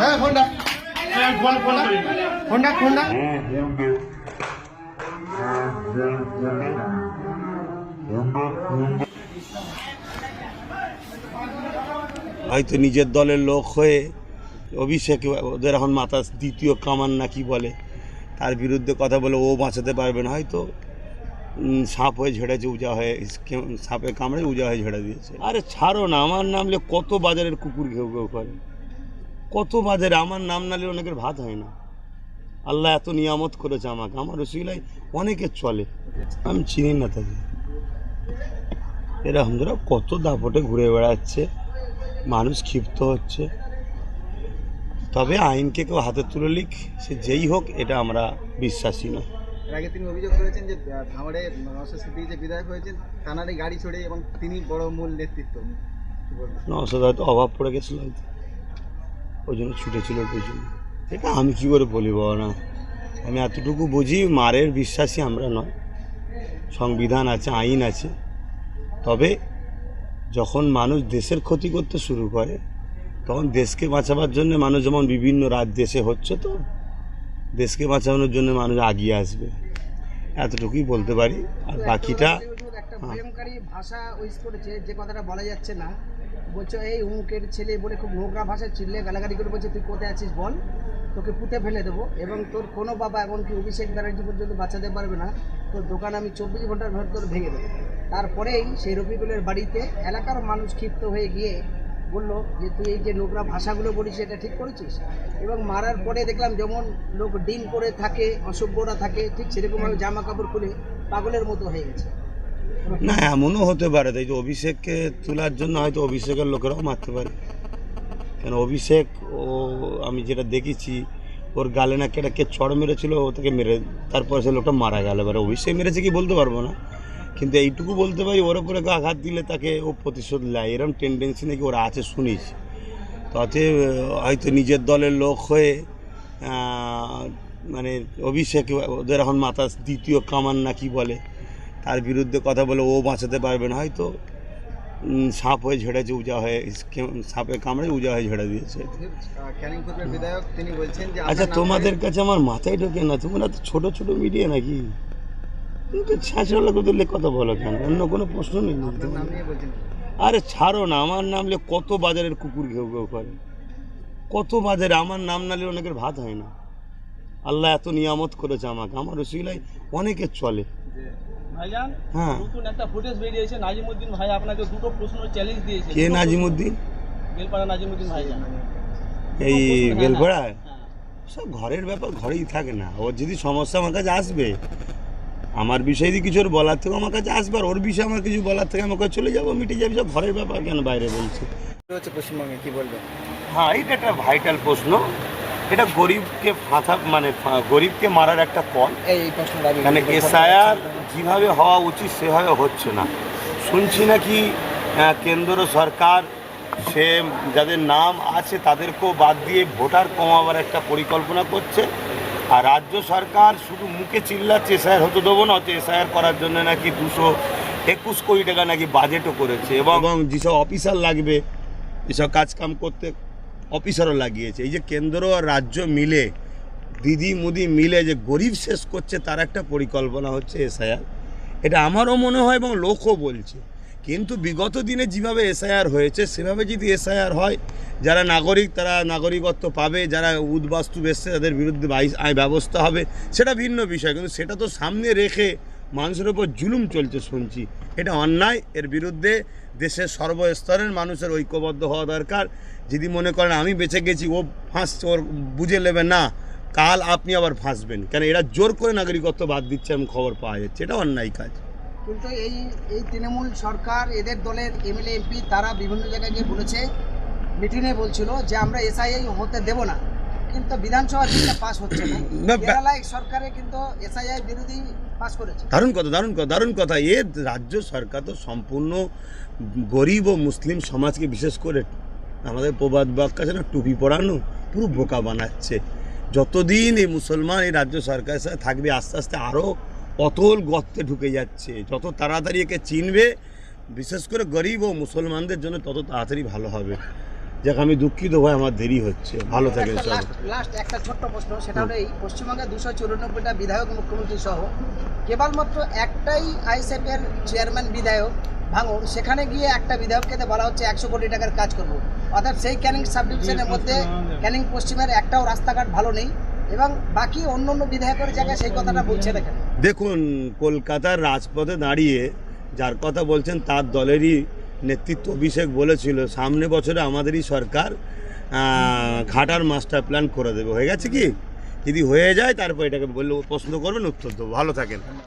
হ্যাঁ ফোন ফোনটা হয়তো নিজের দলের লোক হয়ে অভিষেক ওদের এখন মাথা দ্বিতীয় কামান না কি বলে তার বিরুদ্ধে কথা বলে ও বাঁচাতে পারবে না। হয়তো সাপ হয়ে ঝেড়েছে উজা হয়ে সাপে কামড়ে উজা হয়ে ঝেড়ে দিয়েছে। আরে ছাড়ো না আমার নামলে কত বাজারের কুকুর ঘেউ ঘেউ করে। কত বাজারে আমার নাম নালে অনেকের ভাত হয় না। আল্লাহ এত নিয়ামত করেছে আমাকে। আমার রসিলাই অনেকের চলে। আমি চিনি না তাকে এরকম ধরো কত দাপটে ঘুরে বেড়াচ্ছে। মানুষ ক্ষিপ্ত হচ্ছে। তবে আইনকে কেউ হাতে তুলে লিখ সে যেই হোক এটা আমরা বিশ্বাসী নয়। এর আগে তিনি অভিযোগ করেছেন যে আহ, ভাঙড়ে নওশাদ সিদ্দিকী যে বিধায়ক হয়েছেন গাড়ি এবং তিনি বড় মূল নেতৃত্ব। হয়তো অভাব পড়ে গেছিল হয়তো। ওই জন্য ছুটেছিল পেছনে এটা আমি কী করে বলি বাবা না? আমি এতটুকু বুঝি মারের বিশ্বাসী আমরা নয়। সংবিধান আছে, আইন আছে। তবে যখন মানুষ দেশের ক্ষতি করতে শুরু করে, তখন দেশকে বাঁচাবার জন্য মানুষ যেমন বিভিন্ন রাজ দেশে হচ্ছে তো, দেশকে বাঁচানোর জন্য মানুষ আগিয়ে আসবে। এতটুকুই বলতে পারি। আর বাকিটা হ্যাঁ। ভাষা ইউজ করেছে, যে কথাটা বলা যাচ্ছে না। বলছো, এই উমুকের ছেলে বলে খুব নোংরা ভাষায় চিল্লে গালাগালি করে বলছে, তুই কোথায় আছিস বল? তোকে পুঁতে ফেলে দেবো এবং তোর কোনো বাবা এমনকি অভিষেক ব্যানার্জি পর্যন্ত বাঁচাতে পারবে না। তোর দোকান আমি চব্বিশ ঘণ্টার ভেতর তোর ভেঙে দেবো। তারপরেই সেই রফিকুলের বাড়িতে এলাকার মানুষ ক্ষিপ্ত হয়ে গিয়ে বলল, যে তুই এই যে নোংরা ভাষাগুলো বলিস, এটা ঠিক করেছিস? এবং মারার পরে দেখলাম যেমন লোক ডিম করে থাকে, অসভ্যরা থাকে, ঠিক সেরকমভাবে জামা কাপড় খুলে পাগলের মতো হয়ে গেছে। না, এমনও হতে পারে। তাই অভিষেককে তোলার জন্য হয়তো অভিষেকের লোকেরাও মারতে পারে। কেন অভিষেক, ও, আমি যেটা দেখেছি, ওর গালে না কেটা কে চড় মেরেছিল, ও তাকে মেরে, তারপরে সে লোকটা মারা গেল। এবার অভিষেক মেরেছে কি বলতে পারব না। কিন্তু এইটুকু বলতে পারি, ওর কেউ আঘাত দিলে তাকে ও প্রতিশোধ নেয়। এরকম টেন্ডেন্সি নাকি ওরা আছে শুনিস তাতে হয়তো নিজের দলের লোক হয়ে মানে অভিষেক ওদের এখন মাথা দ্বিতীয় কামান না কি বলে। তার বিরুদ্ধে কথা বলে ও বাঁচাতে পারবে না হয়তো সাপ হয়ে ঝেড়েছে উজা হয়ে সাপে কামড়ে উজা হয়ে ঝেড়ে দিয়েছে। আচ্ছা তোমাদের কাছে আমার মাথায় ঢোকে না তোমরা তো ছোট ছোট মিডিয়া নাকি? কিন্তু ছাঁচড়া লোক তুললে কথা বলো কেন? অন্য কোনো প্রশ্ন নেই আরে ছাড়ো না আমার নামলে কত বাজারের কুকুর ঘেউ ঘেউ করে? কত বাজারে আমার নাম নালে অনেকের ভাত হয় না। আল্লাহ এত নিয়ামত করেছে আমাকে আমার রসিলাই অনেকের চলে। ভাইজান হ্যাঁ। নতুন একটা ফুটেজ বেরিয়েছে নাজিমুদ্দিন ভাই আপনাকে দুটো প্রশ্ন চ্যালেঞ্জ দিয়েছে। কে নাজিমুদ্দিন? বেলপাড়া নাজিমুদ্দিন ভাইজান। এই বেলপাড়ায়? হ্যাঁ। সব ঘরের ব্যাপার ঘরেই থাকে না। ওর যদি সমস্যা আমার কাছে আসবে আমার বিষয়ে যদি কিছু ওর বলার থেকে আমার কাছে আসবে আর ওর বিষয়ে আমার কিছু বলার থেকে আমার আমাকে চলে যাব মিটে যাবে সব ঘরের ব্যাপার কেন বাইরে বলছে? হচ্ছে পশ্চিমবঙ্গে কি বলবেন? হ্যাঁ এটা একটা ভাইটাল প্রশ্ন। এটা গরিবকে ফাঁসা মানে গরিবকে মারার একটা আমি মানে এসআইআর যেভাবে হওয়া উচিত সেভাবে হচ্ছে না। শুনছি নাকি কেন্দ্র সরকার সে যাদের নাম আছে তাদেরকেও বাদ দিয়ে ভোটার কমাবার একটা পরিকল্পনা করছে। আর রাজ্য সরকার শুধু মুখে চিল্লাচ্ছে এসআইআর হতে দেবো না হচ্ছে এসআইআর করার জন্য নাকি দুশো একুশ কোটি টাকা নাকি বাজেটও করেছে। এবং এবং যেসব অফিসার লাগবে এসব কাজকাম করতে অফিসারও লাগিয়েছে। এই যে কেন্দ্র আর রাজ্য মিলে, দিদি মুদি মিলে যে গরিব শেষ করছে, তার একটা পরিকল্পনা হচ্ছে এসআইআর। এটা আমারও মনে হয় এবং লোকও বলছে। কিন্তু বিগত দিনে যেভাবে এসআইআর হয়েছে, সেভাবে যদি এসআইআর হয়, যারা নাগরিক, তারা নাগরিকত্ব পাবে, যারা উদ্বাস্তু এসছে তাদের বিরুদ্ধে ব্যবস্থা হবে, সেটা ভিন্ন বিষয়। কিন্তু সেটা তো সামনে রেখে মানুষের ওপর জুলুম চলছে শুনছি। এটা অন্যায়, এর বিরুদ্ধে দেশের সর্বস্তরের মানুষের ঐক্যবদ্ধ হওয়া দরকার। যদি মনে করেন আমি বেঁচে গেছি, ও ফাঁস ওর বুঝে নেবে, না, কাল আপনি আবার ফাঁসবেন। কেন, এরা জোর করে নাগরিকত্ব বাদ দিচ্ছে এমন খবর পাওয়া যাচ্ছে। এটা অন্যায় কাজ। কিন্তু এই এই তৃণমূল সরকার, এদের দলের এমএলএ এমপি তারা বিভিন্ন জায়গায় গিয়ে বলেছে, মিটিংয়ে বলছিল যে আমরা এসআইআই হতে দেব না। কিন্তু বিধানসভা পাস হচ্ছে না। না, কেরালায় সরকারে কিন্তু এসআইআই বিরোধী পাস করেছে। দারুণ কথা দারুণ কথা দারুণ কথা। এ রাজ্য সরকার তো সম্পূর্ণ গরিব ও মুসলিম সমাজকে বিশেষ করে আমাদের প্রবাদ বাক্য আছে না টুপি পরানো পুরো বোকা বানাচ্ছে। যতদিন এই মুসলমান এই রাজ্য সরকারের সাথে থাকবে আস্তে আস্তে আরও অতল গর্তে ঢুকে যাচ্ছে। যত তাড়াতাড়ি একে চিনবে বিশেষ করে গরিব ও মুসলমানদের জন্য তত তাড়াতাড়ি ভালো হবে। যাক আমি দুঃখিত ভাই আমার দেরি হচ্ছে। ভালো থাকেন সব লাস্ট লাস্ট একটা ছোট্ট প্রশ্ন সেটা হলো এই পশ্চিমবঙ্গে দুশো চুরানব্বইটা বিধায়ক মুখ্যমন্ত্রী সহ কেবলমাত্র একটাই আইএসএফ এর চেয়ারম্যান বিধায়ক ভাঙড় সেখানে গিয়ে একটা বিধায়ককে বলা হচ্ছে একশো কোটি টাকার কাজ করব। অর্থাৎ সেই ক্যানিং সাব ডিভিশনের মধ্যে ক্যানিং পশ্চিমের একটাও রাস্তাঘাট ভালো নেই এবং বাকি অন্য অন্য বিধায়কের জায়গায় সেই কথাটা বলছে দেখেন দেখুন কলকাতার রাজপথে দাঁড়িয়ে যার কথা বলছেন তার দলেরই নেতৃত্ব অভিষেক বলেছিল, সামনে বছরে আমাদেরই সরকার ঘাটার মাস্টার প্ল্যান করে দেবে। হয়ে গেছে কি? যদি হয়ে যায়, তারপর এটাকে বললে প্রশ্ন করবেন উত্তর দেবো। ভালো থাকেন।